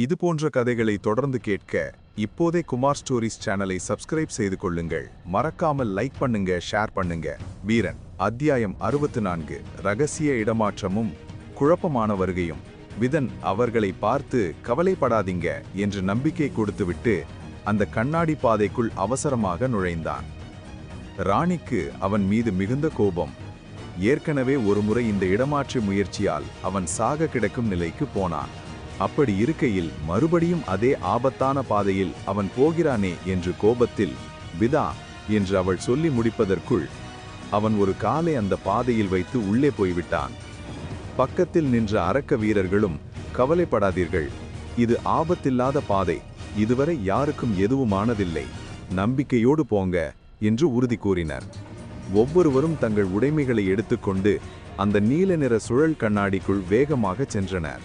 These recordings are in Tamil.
இது போன்ற கதைகளை தொடர்ந்து கேட்க இப்போதே குமார் ஸ்டோரிஸ் சேனலை சப்ஸ்கிரைப் செய்து கொள்ளுங்கள். மறக்காமல் லைக் பண்ணுங்க ஷேர் பண்ணுங்க. வீரன் அத்தியாயம் அறுபத்து நான்கு ரகசிய இடமாற்றமும் குழப்பமான வருகையும். விதன் அவர்களை பார்த்து கவலைப்படாதீங்க என்று நம்பிக்கை கொடுத்துவிட்டு அந்த கண்ணாடி பாதைக்குள் அவசரமாக நுழைந்தான். ராணிக்கு அவன் மீது மிகுந்த கோபம். ஏற்கனவே ஒருமுறை இந்த இடமாற்று முயற்சியால் அவன் சாக கிடக்கும் நிலைக்கு போனான். அப்படி இருக்கையில் மறுபடியும் அதே ஆபத்தான பாதையில் அவன் போகிறானே என்று கோபத்தில் விதா என்று அவள் சொல்லி முடிப்பதற்குள் அவன் ஒரு காலை அந்த பாதையில் வைத்து உள்ளே போய்விட்டான். பக்கத்தில் நின்ற அரக்க வீரர்களும் கவலைப்படாதீர்கள் இது ஆபத்தில்லாத பாதை இதுவரை யாருக்கும் எதுவுமானதில்லை நம்பிக்கையோடு போங்க என்று உறுதி கூறினர். ஒவ்வொருவரும் தங்கள் உடைமைகளை எடுத்துக்கொண்டு அந்த நீல நிற சுழல் கண்ணாடிக்குள் வேகமாக சென்றனர்.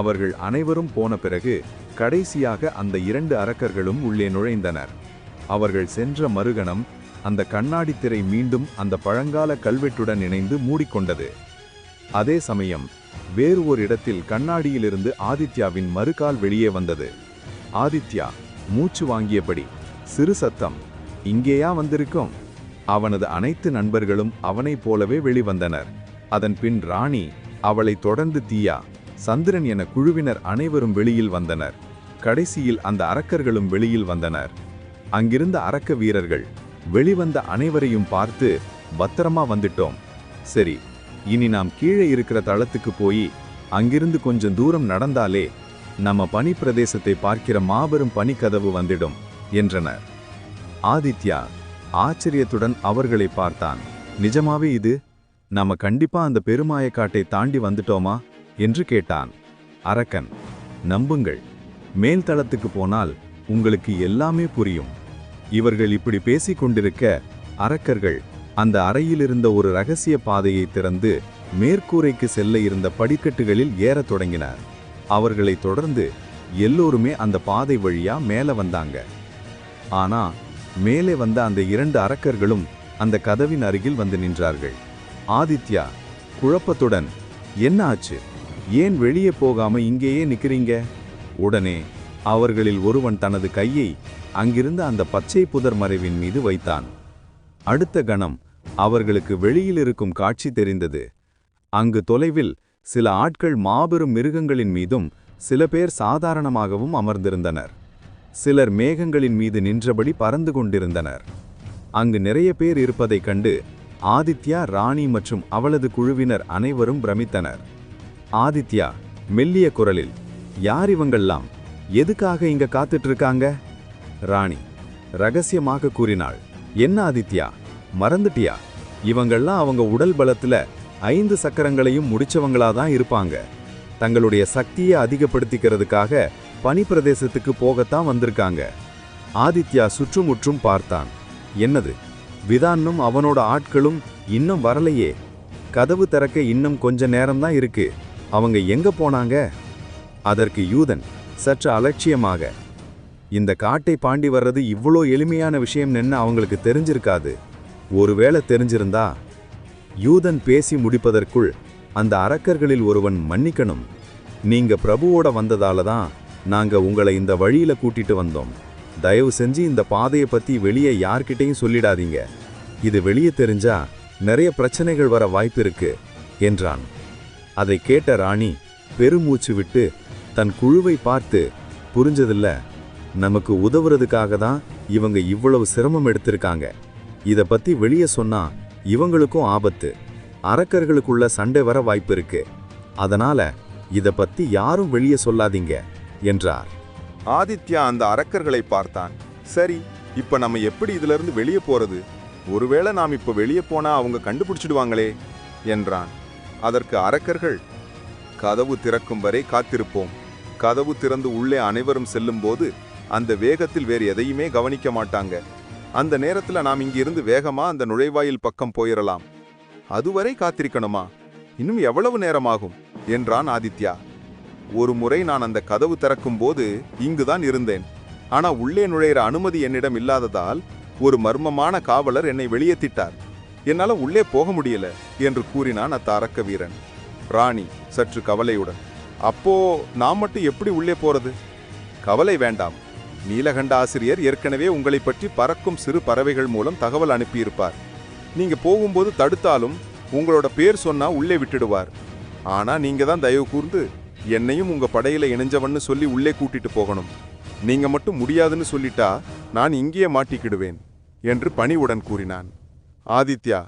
அவர்கள் அனைவரும் போன பிறகு கடைசியாக அந்த இரண்டு அரக்கர்களும் உள்ளே நுழைந்தனர். அவர்கள் சென்ற மறுகணம் அந்த கண்ணாடி திரை மீண்டும் அந்த பழங்கால கல்வெட்டுடன் இணைந்து மூடிக்கொண்டது. அதே சமயம் வேறு ஒரு இடத்தில் கண்ணாடியிலிருந்து ஆதித்யாவின் மறுகால் வெளியே வந்தது. ஆதித்யா மூச்சு வாங்கியபடி சிறு சத்தம் இங்கேயா வந்திருக்கும்? அவனது அனைத்து நண்பர்களும் அவனைப் போலவே வெளிவந்தனர். அதன் பின் ராணி அவளை தொடர்ந்து தீயா? சந்திரன் என குழுவினர் அனைவரும் வெளியில் வந்தனர். கடைசியில் அந்த அரக்கர்களும் வெளியில் வந்தனர். அங்கிருந்த அரக்க வீரர்கள் வெளிவந்த அனைவரையும் பார்த்து பத்திரமா வந்துட்டோம். சரி இனி நாம் கீழே இருக்கிற தளத்துக்கு போய் அங்கிருந்து கொஞ்சம் தூரம் நடந்தாலே நம்ம பனி பிரதேசத்தை பார்க்கிற மாபெரும் பனிக்கதவு வந்துடும் என்றனர். ஆதித்யா ஆச்சரியத்துடன் அவர்களை பார்த்தான். நிஜமாவே இது? நாம கண்டிப்பா அந்த பெருமாயக்காட்டை தாண்டி வந்துட்டோமா? என்று கேட்டான். அரக்கன் நம்புங்கள். மேல் தளத்துக்கு போனால் உங்களுக்கு எல்லாமே புரியும். இவர்கள் இப்படி பேசிக் கொண்டிருக்க அரக்கர்கள் அந்த அறையில் இருந்த ஒரு ரகசிய பாதையை திறந்து மேற்கூரைக்கு செல்ல இருந்த படிக்கட்டுகளில் ஏறத் தொடங்கினார். அவர்களை தொடர்ந்து எல்லோருமே அந்த பாதை வழியா மேல வந்தாங்க. ஆனா மேலே வந்த அந்த இரண்டு அரக்கர்களும் அந்த கதவின் அருகில் வந்து நின்றார்கள். ஆதித்யா குழப்பத்துடன் என்ன ஆச்சு? ஏன் வெளியே போகாம இங்கேயே நிக்கிறீங்க? உடனே அவர்களில் ஒருவன் தனது கையை அங்கிருந்த அந்த பச்சை புதர் மறைவின் மீது வைத்தான். அடுத்த கணம் அவர்களுக்கு வெளியில் இருக்கும் காட்சி தெரிந்தது. அங்கு தொலைவில் சில ஆட்கள் மாபெரும் மிருகங்களின் மீதும் சில பேர் சாதாரணமாகவும் அமர்ந்திருந்தனர். சிலர் மேகங்களின் மீது நின்றபடி பறந்து கொண்டிருந்தனர். அங்கு நிறைய பேர் இருப்பதைக் கண்டு ஆதித்யா ராணி மற்றும் அவளது குழுவினர் அனைவரும் பிரமித்தனர். ஆதித்யா மெல்லிய குரலில் யார் இவங்கெல்லாம்? எதுக்காக இங்க காத்துட்டு இருக்காங்க ராணி ரகசியமாக கூறினாள் என்ன ஆதித்யா மறந்துட்டியா? இவங்கெல்லாம் அவங்க உடல் பலத்துல ஐந்து சக்கரங்களையும் முடிச்சவங்களா தான் இருப்பாங்க. தங்களுடைய சக்தியை அதிகப்படுத்திக்கிறதுக்காக பனி பிரதேசத்துக்கு போகத்தான் வந்திருக்காங்க. ஆதித்யா சுற்றுமுற்றும் பார்த்தான். என்னது? விதானும் அவனோட ஆட்களும் இன்னும் வரலையே. கதவு திறக்க இன்னும் கொஞ்ச நேரம்தான் இருக்கு. அவங்க எங்க போனாங்க? அதற்கு யூதன் சற்று அலட்சியமாக இந்த காட்டை பாண்டி வர்றது இவ்வளோ எளிமையான விஷயம் நின்று அவங்களுக்கு தெரிஞ்சிருக்காது? ஒருவேளை தெரிஞ்சிருந்தா யூதன் பேசி முடிப்பதற்குள் அந்த அரக்கர்களில் ஒருவன் மன்னிக்கணும். நீங்க பிரபுவோட வந்ததால தான் நாங்க உங்களை இந்த வழியில கூட்டிட்டு வந்தோம். தயவு செஞ்சு இந்த பாதையை பத்தி வெளியே யார்கிட்டையும் சொல்லிடாதீங்க. இது வெளியே தெரிஞ்சா நிறைய பிரச்சனைகள் வர வாய்ப்பு இருக்கு என்றான். அதை கேட்ட ராணி பெருமூச்சு விட்டு தன் குழுவை பார்த்து புரிஞ்சதில்ல. நமக்கு உதவுறதுக்காக தான் இவங்க இவ்வளவு சிரமம் எடுத்திருக்காங்க. இதை பத்தி வெளியே சொன்னா இவங்களுக்கும் ஆபத்து. அரக்கர்களுக்குள்ள சண்டை வர வாய்ப்பு இருக்கு. அதனால இதை பத்தி யாரும் வெளியே சொல்லாதீங்க என்றார். ஆதித்யா அந்த அரக்கர்களை பார்த்தான். சரி இப்ப நம்ம எப்படி இதுல இருந்து வெளியே போறது? ஒருவேளை நாம் இப்ப வெளியே போனா அவங்க கண்டுபிடிச்சிடுவாங்களே என்றான். அதற்கு அரக்கர்கள் கதவு திறக்கும் வரை காத்திருப்போம். கதவு திறந்து உள்ளே அனைவரும் செல்லும்போது அந்த வேகத்தில் வேறு எதையுமே கவனிக்க மாட்டாங்க. அந்த நேரத்தில் நாம் இங்கிருந்து வேகமா அந்த நுழைவாயில் பக்கம் போயிடலாம் அதுவரை காத்திருக்கணுமா? இன்னும் எவ்வளவு நேரமாகும்? என்றான் ஆதித்யா. ஒரு முறை நான் அந்த கதவு திறக்கும் போது இங்குதான் இருந்தேன். ஆனா உள்ளே நுழையிற அனுமதி என்னிடம் இல்லாததால் ஒரு மர்மமான காவலர் என்னை வெளியேத்திட்டார் என்னால் உள்ளே போக முடியல என்று கூறினான் அத்தாரக்க வீரன் ராணி சற்று கவலையுடன் அப்போ நாம் மட்டும் எப்படி உள்ளே போறது? கவலை வேண்டாம். நீலகண்ட ஆசிரியர் ஏற்கனவே உங்களை பற்றி பறக்கும் சிறு பறவைகள் மூலம் தகவல் அனுப்பியிருப்பார். நீங்க போகும்போது தடுத்தாலும் உங்களோட பேர் சொன்னா உள்ளே விட்டுடுவார். ஆனா நீங்க தான் தயவு கூர்ந்து என்னையும் உங்க படையில இணைஞ்சவன்னு சொல்லி உள்ளே கூட்டிட்டு போகணும். நீங்க மட்டும் முடியாதுன்னு சொல்லிட்டா நான் இங்கேயே மாட்டிக்கிடுவேன் என்று பணிவுடன் கூறினான். ஆதித்யா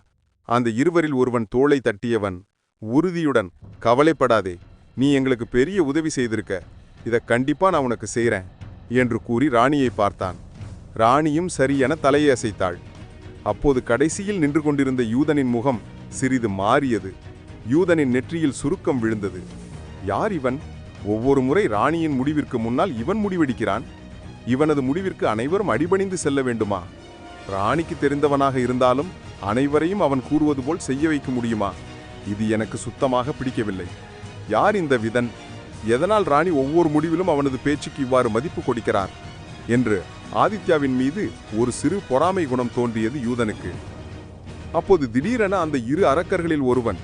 அந்த இருவரில் ஒருவன் தோளை தட்டியவன் உறுதியுடன் கவலைப்படாதே நீ எங்களுக்கு பெரிய உதவி செய்திருக்க இதை கண்டிப்பா நான் உனக்கு செய்கிறேன் என்று கூறி ராணியை பார்த்தான். ராணியும் சரியென தலையை அசைத்தாள் அப்போது கடைசியில் நின்று கொண்டிருந்த யூதனின் முகம் சிறிது மாறியது. யூதனின் நெற்றியில் சுருக்கம் விழுந்தது. யார் இவன்? ஒவ்வொரு முறை ராணியின் முடிவிற்கு முன்னால் இவன் முடிவெடுக்கிறான்? இவனது முடிவிற்கு அனைவரும் அடிபணிந்து செல்ல வேண்டுமா? ராணிக்கு தெரிந்தவனாக இருந்தாலும் அனைவரையும் அவன் கூறுவது போல் செய்ய வைக்க முடியுமா? இது எனக்கு சுத்தமாக பிடிக்கவில்லை. யார் இந்த விதன்? எதனால் ராணி ஒவ்வொரு முடிவிலும் அவனது பேச்சுக்கு இவ்வாறு மதிப்பு கொடுக்கிறார்? என்று ஆதித்யாவின் மீது ஒரு சிறு பொறாமை குணம் தோன்றியது யூதனுக்கு. அப்போது திடீரென அந்த இரு அரக்கர்களில் ஒருவன்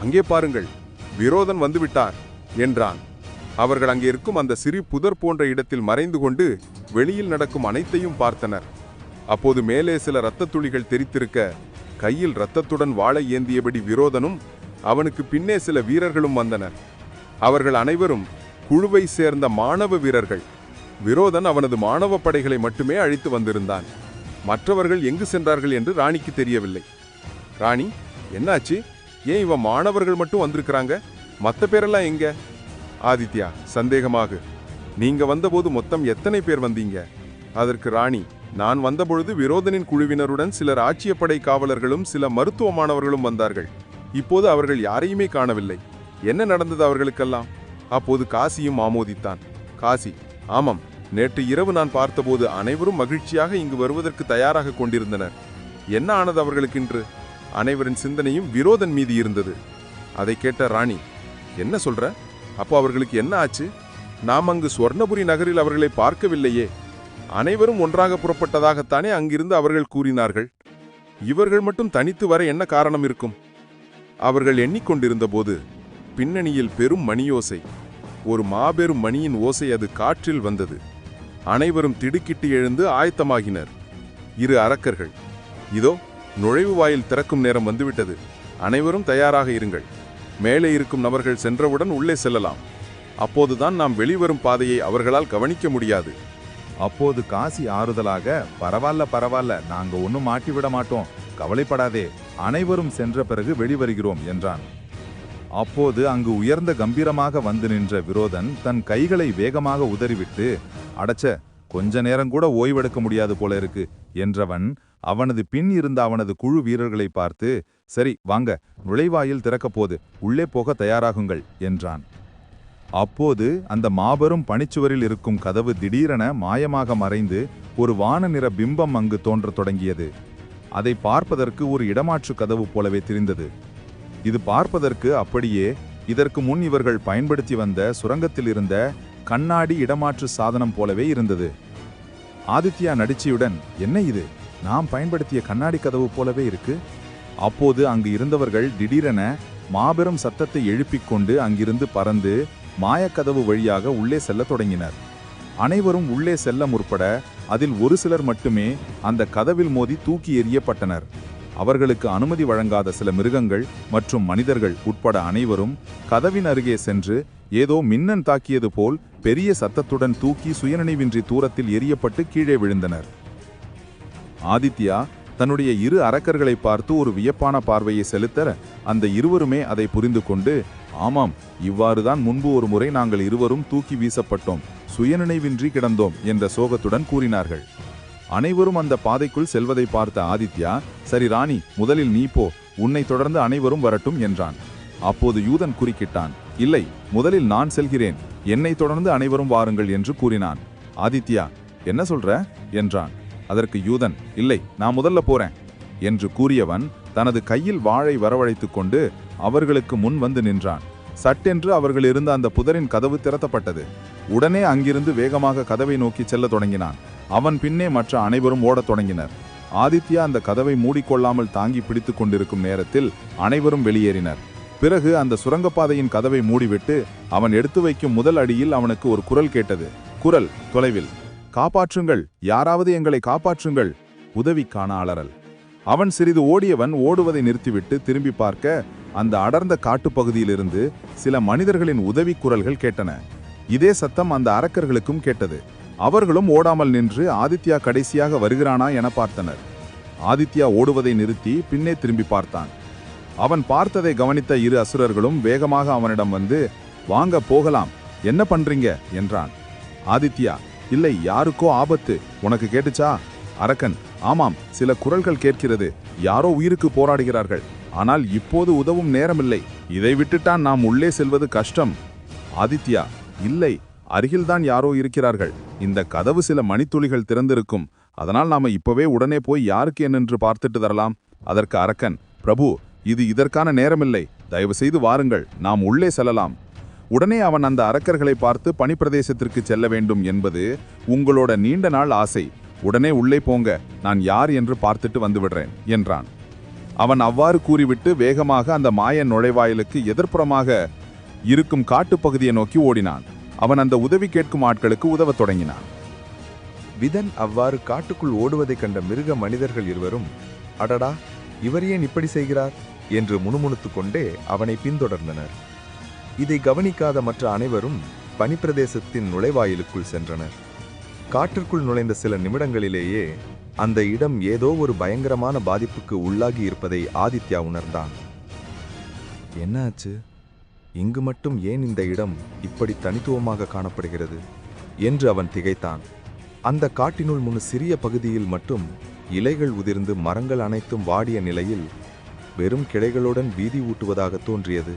அங்கே பாருங்கள் விரோதன் வந்துவிட்டார் என்றான். அவர்கள் அங்கே இருக்கும் அந்த சிறு புதர் போன்ற இடத்தில் மறைந்து கொண்டு வெளியில் நடக்கும் அனைத்தையும் பார்த்தனர். அப்போது மேலே சில இரத்த துளிகள் தெரித்திருக்க கையில் இரத்தத்துடன் வாழை ஏந்தியபடி விரோதனும் அவனுக்கு பின்னே சில வீரர்களும் வந்தனர். அவர்கள் அனைவரும் குழுவை சேர்ந்த மாணவ வீரர்கள். விரோதன் அவனது மாணவ படைகளை மட்டுமே அழைத்து வந்திருந்தான். மற்றவர்கள் எங்கு சென்றார்கள் என்று ராணிக்கு தெரியவில்லை. ராணி என்னாச்சு? ஏன் இவன் மாணவர்கள் மட்டும் வந்திருக்கிறாங்க? மற்ற பேரெல்லாம் எங்க? ஆதித்யா சந்தேகமாக. நீங்க வந்தபோது மொத்தம் எத்தனை பேர் வந்தீங்க? அதற்கு ராணி நான் வந்தபொழுது விரோதனின் குழுவினருடன் சிலர் ஆட்சியப்படை காவலர்களும் சில மருத்துவ மாணவர்களும் வந்தார்கள். இப்போது அவர்கள் யாரையுமே காணவில்லை. என்ன நடந்தது அவர்களுக்கெல்லாம்? அப்போது காசியும் ஆமோதித்தான். காசி ஆமாம் நேற்று இரவு நான் பார்த்தபோது அனைவரும் மகிழ்ச்சியாக இங்கு வருவதற்கு தயாராக கொண்டிருந்தனர். என்ன ஆனது அவர்களுக்கு இன்று அனைவரின் சிந்தனையும் விரோதன் மீது இருந்தது. அதை கேட்ட ராணி என்ன சொல்ற? அப்போ அவர்களுக்கு என்ன ஆச்சு? நாம் அங்கு சுவர்ணபுரி நகரில் அவர்களை பார்க்கவில்லையே. அனைவரும் ஒன்றாக புறப்பட்டதாகத்தானே அங்கிருந்து அவர்கள் கூறினார்கள். இவர்கள் மட்டும் தனித்து வர என்ன காரணம் இருக்கும்? அவர்கள் எண்ணிக்கொண்டிருந்தபோது பின்னணியில் பெரும் மணியோசை. ஒரு மாபெரும் மணியின் ஓசை அது காற்றில் வந்தது. அனைவரும் திடுக்கிட்டு எழுந்து ஆயத்தமாகினர். இரு அரக்கர்கள் இதோ நுழைவு வாயில் திறக்கும் நேரம் வந்துவிட்டது. அனைவரும் தயாராக இருங்கள். மேலே இருக்கும் நபர்கள் சென்றவுடன் உள்ளே செல்லலாம். அப்போதுதான் நாம் வெளிவரும் பாதையை அவர்களால் கவனிக்க முடியாது. அப்போது காசி ஆறுதலாக பரவாயில்ல பரவாயில்ல நாங்க ஒன்னும் மாட்டி விட மாட்டோம் கவலைப்படாதே அனைவரும் சென்ற பிறகு வெளிவருகிறோம் என்றான். அப்போது அங்கு உயர்ந்த கம்பீரமாக வந்து நின்ற விரோதன் தன் கைகளை வேகமாக உதறிவிட்டு அடச்ச கொஞ்ச நேரம் கூட ஓய்வெடுக்க முடியாது போல இருக்கு என்றவன் அவனது பின் இருந்த அவனது குழு வீரர்களை பார்த்து சரி வாங்க நுழைவாயில் திறக்கப் போது உள்ளே போக தயாராகுங்கள் என்றான். அப்போது அந்த மாபெரும் பனிச்சுவரில் இருக்கும் கதவு திடீரென மாயமாக மறைந்து ஒரு வான நிற பிம்பம் அங்கு தோன்றத் தொடங்கியது. அதை பார்ப்பதற்கு ஒரு இடமாற்று கதவு போலவே தெரிந்தது. இது பார்ப்பதற்கு அப்படியே இதற்கு முன் இவர்கள் பயன்படுத்தி வந்த சுரங்கத்தில் இருந்த கண்ணாடி இடமாற்று சாதனம் போலவே இருந்தது. ஆதித்யா நடிச்சியுடன் என்ன இது? நாம் பயன்படுத்திய கண்ணாடி கதவு போலவே இருக்கு? அப்போது அங்கு இருந்தவர்கள் திடீரென மாபெரும் சத்தத்தை எழுப்பிக் கொண்டு அங்கிருந்து பறந்து மாயக்கதவு வழியாக உள்ளே செல்ல தொடங்கினர். அனைவரும் உள்ளே செல்ல முற்பட அதில் ஒரு சிலர் மட்டுமே அந்த கதவில் மோதி தூக்கி எறியப்பட்டனர். அவர்களுக்கு அனுமதி வழங்காத சில மிருகங்கள் மற்றும் மனிதர்கள் உட்பட அனைவரும் கதவின் அருகே சென்று ஏதோ மின்னன் தாக்கியது போல் பெரிய சத்தத்துடன் தூக்கி சுயநினைவின்றி தூரத்தில் எரியப்பட்டு கீழே விழுந்தனர். ஆதித்யா தன்னுடைய இரு அரக்கர்களை பார்த்து ஒரு வியப்பான பார்வையை செலுத்த அந்த இருவருமே அதை புரிந்து கொண்டு ஆமாம் இவ்வாறுதான் முன்பு ஒரு முறை நாங்கள் இருவரும் தூக்கி வீசப்பட்டோம் சுயநினைவின்றி கிடந்தோம் என்ற சோகத்துடன் கூறினார்கள். அனைவரும் அந்த பாதைக்குள் செல்வதை பார்த்த ஆதித்யா சரி ராணி முதலில் நீ போ உன்னை தொடர்ந்து அனைவரும் வரட்டும் என்றான். அப்போது யூதன் குறுக்கிட்டான் இல்லை முதலில் நான் செல்கிறேன் என்னை தொடர்ந்து அனைவரும் வாருங்கள் என்று கூறினான். ஆதித்யா என்ன சொல்ற? என்றான். அதற்கு யூதன் இல்லை நான் முதல்ல போறேன் என்று கூறியவன் தனது கையில் வாழை வரவழைத்துக் கொண்டு அவர்களுக்கு முன் வந்து நின்றான். சட்டென்று அவர்கள் இருந்த அந்த புதரின் கதவு திறத்தப்பட்டது. உடனே அங்கிருந்து வேகமாக கதவை நோக்கி செல்ல தொடங்கினான். அவன் பின்னே மற்ற அனைவரும் ஓடத் தொடங்கினர். ஆதித்யா அந்த கதவை மூடிக்கொள்ளாமல் தாங்கி பிடித்துக் கொண்டிருக்கும் நேரத்தில் அனைவரும் வெளியேறினர். பிறகு அந்த சுரங்கப்பாதையின் கதவை மூடிவிட்டு அவன் எடுத்து வைக்கும் முதல் அடியில் அவனுக்கு ஒரு குரல் கேட்டது. குரல் தொலைவில் காப்பாற்றுங்கள் யாராவது எங்களை காப்பாற்றுங்கள் உதவிக்கான அலறல் அவன் சிறிது ஓடியவன் ஓடுவதை நிறுத்திவிட்டு திரும்பி பார்க்க அந்த அடர்ந்த காட்டுப்பகுதியிலிருந்து சில மனிதர்களின் உதவி குரல்கள் கேட்டன. இதே சத்தம் அந்த அரக்கர்களுக்கும் கேட்டது. அவர்களும் ஓடாமல் நின்று ஆதித்யா கடைசியாக வருகிறானா என பார்த்தனர். ஆதித்யா ஓடுவதை நிறுத்தி பின்னே திரும்பி பார்த்தான். அவன் பார்த்ததை கவனித்த இரு அசுரர்களும் வேகமாக அவனிடம் வந்து வாங்க போகலாம். என்ன பண்றீங்க? என்றான். ஆதித்யா இல்லை யாருக்கோ ஆபத்து. உனக்கு கேட்டுச்சா? அரக்கன் ஆமாம் சில குரல்கள் கேட்கிறது யாரோ உயிருக்கு போராடுகிறார்கள் ஆனால் இப்போது உதவும் நேரமில்லை. இதை விட்டுட்டான் நாம் உள்ளே செல்வது கஷ்டம். ஆதித்யா இல்லை அருகில்தான் யாரோ இருக்கிறார்கள். இந்த கதவு சில மணித்துளிகள் திறந்திருக்கும். அதனால் நாம இப்பவே உடனே போய் யாருக்கு என்னென்று பார்த்துட்டு தரலாம். அதற்கு அரக்கன் பிரபு இது இதற்கான நேரமில்லை. தயவு செய்து வாருங்கள் நாம் உள்ளே செல்லலாம். உடனே அவன் அந்த அரக்கர்களை பார்த்து பனிப்பிரதேசத்திற்கு செல்ல வேண்டும் என்பது உங்களோட நீண்ட நாள் ஆசை. உடனே உள்ளே போங்க நான் யார் என்று பார்த்துட்டு வந்து விடுறேன் என்றான். அவன் அவ்வாறு கூறிவிட்டு வேகமாக அந்த மாய நுழைவாயிலுக்கு எதிர்ப்புறமாக இருக்கும் காட்டுப்பகுதியை நோக்கி ஓடினான். அவன் அந்த உதவி கேட்கும் ஆட்களுக்கு உதவத் தொடங்கினான். விதன் அவ்வாறு காட்டுக்குள் ஓடுவதைக் கண்ட மிருக மனிதர்கள் இருவரும் அடடா இவர் ஏன் இப்படி செய்கிறார்? என்று முணுமுணுத்துக் கொண்டே அவனை பின்தொடர்ந்தனர். இதை கவனிக்காத மற்ற அனைவரும் பனிப்பிரதேசத்தின் நுழைவாயிலுக்குள் சென்றனர். காட்டிற்குள் நுழைந்த சில நிமிடங்களிலேயே அந்த இடம் ஏதோ ஒரு பயங்கரமான பாதிப்புக்கு உள்ளாகி இருப்பதை ஆதித்யா உணர்ந்தான். என்ன ஆச்சு? இங்கு மட்டும் ஏன் இந்த இடம் இப்படி தனித்துவமாக காணப்படுகிறது? என்று அவன் திகைத்தான். அந்த காட்டினுள் முன் சிறிய பகுதியில் மட்டும் இலைகள் உதிர்ந்து மரங்கள் அனைத்தும் வாடிய நிலையில் வெறும் கிளைகளுடன் வீதி ஊட்டுவதாக தோன்றியது.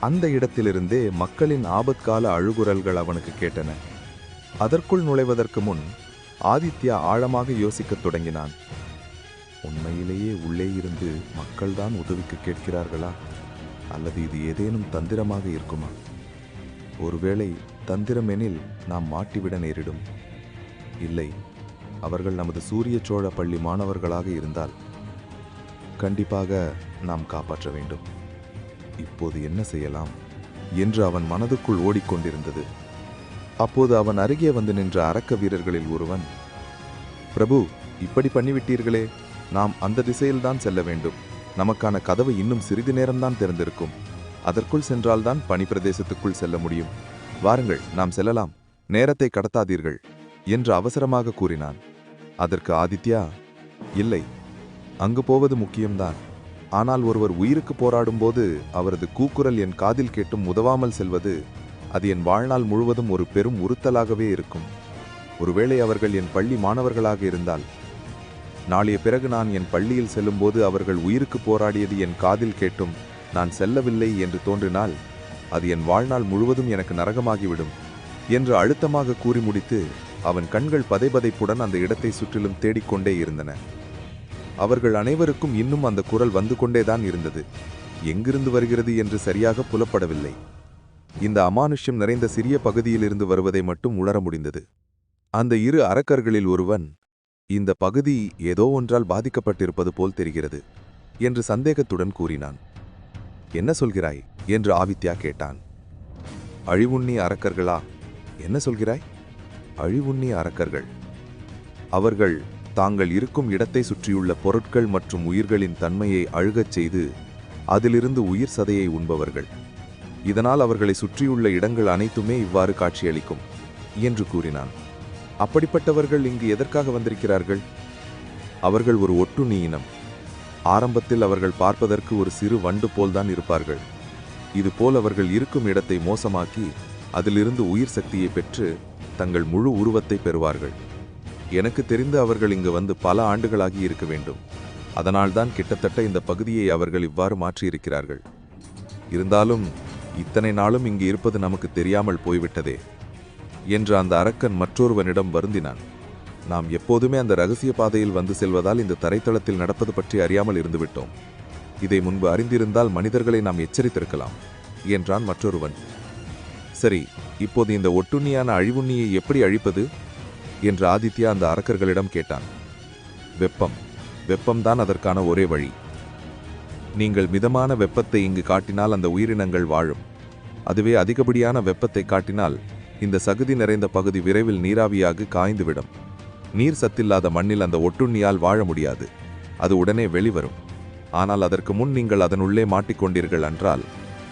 அந்த இடத்திலிருந்தே மக்களின் ஆபத்கால அழுகுரல்கள் அவனுக்கு கேட்டன. அதற்குள் நுழைவதற்கு முன் ஆதித்யா ஆழமாக யோசிக்கத் தொடங்கினான். உண்மையிலேயே உள்ளே இருந்து மக்கள்தான் உதவிக்கு கேட்கிறார்களா? அல்லது இது ஏதேனும் தந்திரமாக இருக்குமா? ஒருவேளை தந்திரம் எனில் நாம் மாட்டிவிட நேரிடும். இல்லை அவர்கள் நமது சூரிய சோழ பள்ளி மாணவர்களாக இருந்தால் கண்டிப்பாக நாம் காப்பாற்ற வேண்டும். இப்போது என்ன செய்யலாம்? என்று அவன் மனதுக்குள் ஓடிக்கொண்டிருந்தது. அப்போது அவன் அருகே வந்து நின்ற அரக்க வீரர்களில் ஒருவன் பிரபு இப்படி பண்ணிவிட்டீர்களே. நாம் அந்த திசையில்தான் செல்ல வேண்டும். நமக்கான கதவு இன்னும் சிறிது நேரம்தான் திறந்திருக்கும். அதற்குள் சென்றால்தான் பனி பிரதேசத்துக்குள் செல்ல முடியும். வாருங்கள் நாம் செல்லலாம். நேரத்தை கடத்தாதீர்கள் என்று அவசரமாக கூறினான். அதற்கு ஆதித்யா இல்லை அங்கு போவது முக்கியம்தான். ஆனால் ஒருவர் உயிருக்கு போராடும்போது அவரது கூக்குரல் என் காதில் கேட்டும் உதவாமல் செல்வது அது என் வாழ்நாள் முழுவதும் ஒரு பெரும் உறுத்தலாகவே இருக்கும். ஒருவேளை அவர்கள் என் பள்ளி மாணவர்களாக இருந்தால். நாளைய பிறகு நான் என் பள்ளியில் செல்லும்போது அவர்கள் உயிருக்கு போராடியது என் காதில் கேட்டும் நான் செல்லவில்லை என்று தோன்றினால் அது என் வாழ்நாள் முழுவதும் எனக்கு நரகமாகிவிடும் என்று அழுத்தமாக கூறி முடித்து அவன் கண்கள் பதைபதைப்புடன் அந்த இடத்தை சுற்றிலும் தேடிக்கொண்டே இருந்தன. அவர்கள் அனைவருக்கும் இன்னும் அந்த குரல் வந்து கொண்டேதான் இருந்தது. எங்கிருந்து வருகிறது என்று சரியாக புலப்படவில்லை. இந்த அமானுஷ்யம் நிறைந்த சிறிய பகுதியிலிருந்து வருவதை மட்டும் உணர முடிந்தது. அந்த இரு அரக்கர்களில் ஒருவன் இந்த பகுதி ஏதோ ஒன்றால் பாதிக்கப்பட்டிருப்பது போல் தெரிகிறது என்று சந்தேகத்துடன் கூறினான். என்ன சொல்கிறாய்? என்று ஆவித்யா கேட்டான். அழிவுண்ணி அரக்கர்களா என்ன சொல்கிறாய்? அழிவுண்ணி அரக்கர்கள் அவர்கள் தாங்கள் இருக்கும் இடத்தை சுற்றியுள்ள பொருட்கள் மற்றும் உயிர்களின் தன்மையை அழுகச் செய்து அதிலிருந்து உயிர் சதையை உண்பவர்கள். இதனால் அவர்களை சுற்றியுள்ள இடங்கள் அனைத்துமே இவ்வாறு காட்சியளிக்கும் என்று கூறினான். அப்படிப்பட்டவர்கள் இங்கு எதற்காக வந்திருக்கிறார்கள்? அவர்கள் ஒரு ஒட்டுண்ணி இனம் ஆரம்பத்தில் அவர்கள் பார்ப்பதற்கு ஒரு சிறு வண்டு போல்தான் இருப்பார்கள். இதுபோல் அவர்கள் இருக்கும் இடத்தை மோசமாக்கி அதிலிருந்து உயிர் சக்தியை பெற்று தங்கள் முழு உருவத்தை பெறுவார்கள். எனக்கு தெரிந்து அவர்கள் இங்கு வந்து பல ஆண்டுகளாகி இருக்க வேண்டும். அதனால்தான் கிட்டத்தட்ட இந்த பகுதியை அவர்கள் இவ்வாறு மாற்றியிருக்கிறார்கள். இருந்தாலும் இத்தனை நாளும் இங்கு இருப்பது நமக்கு தெரியாமல் போய்விட்டதே என்று அந்த அரக்கன் மற்றொருவனிடம் வருந்தினான். நாம் எப்போதுமே அந்த ரகசிய பாதையில் வந்து செல்வதால் இந்த தரைத்தளத்தில் நடப்பது பற்றி அறியாமல் இருந்துவிட்டோம். இதை முன்பு அறிந்திருந்தால் மனிதர்களை நாம் எச்சரித்திருக்கலாம் என்றான் மற்றொருவன். சரி இப்போது இந்த ஒட்டுண்ணியான அழிவுண்ணியை எப்படி அழிப்பது? என்று ஆதித்யா அந்த அரக்கர்களிடம் கேட்டான். வெப்பம் வெப்பம்தான் அதற்கான ஒரே வழி. நீங்கள் மிதமான வெப்பத்தை இங்கு காட்டினால் அந்த உயிரினங்கள் வாழும். அதுவே அதிகப்படியான வெப்பத்தை காட்டினால் இந்த சகுதி நிறைந்த பகுதி விரைவில் நீராவியாக காய்ந்துவிடும். நீர் சத்தில்லாத மண்ணில் அந்த ஒட்டுண்ணியால் வாழ முடியாது. அது உடனே வெளிவரும். ஆனால் அதற்கு முன் நீங்கள் அதனுள்ளே மாட்டிக்கொண்டீர்கள் என்றால்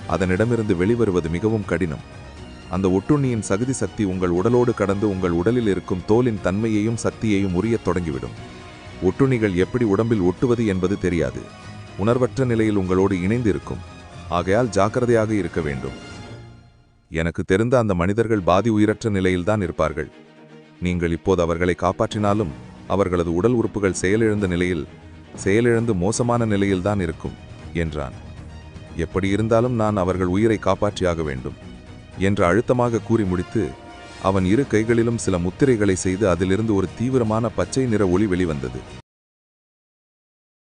அதனிடமிருந்து வெளிவருவது மிகவும் கடினம். அந்த ஒட்டுண்ணியின் சகுதி சக்தி உங்கள் உடலோடு கடந்து உங்கள் உடலில் இருக்கும் தோலின் தன்மையையும் சக்தியையும் உரியத் தொடங்கிவிடும். ஒட்டுண்ணிகள் எப்படி உடம்பில் ஒட்டுவது என்பது தெரியாது. உணர்வற்ற நிலையில் உங்களோடு இணைந்து இருக்கும் ஆகையால் ஜாக்கிரதையாக இருக்க வேண்டும். எனக்கு தெரிந்த அந்த மனிதர்கள் பாதி உயிரற்ற நிலையில்தான் இருப்பார்கள். நீங்கள் இப்போது அவர்களை காப்பாற்றினாலும் அவர்களது உடல் உறுப்புகள் செயலிழந்த நிலையில் செயலிழந்து மோசமான நிலையில்தான் இருக்கும் என்றான். எப்படி இருந்தாலும் நான் அவர்கள் உயிரை காப்பாற்றியாக வேண்டும் என்று அழுத்தமாக கூறி முடித்து அவன் இரு கைகளிலும் சில முத்திரைகளை செய்து அதிலிருந்து ஒரு தீவிரமான பச்சை நிற ஒளி வெளிவந்தது.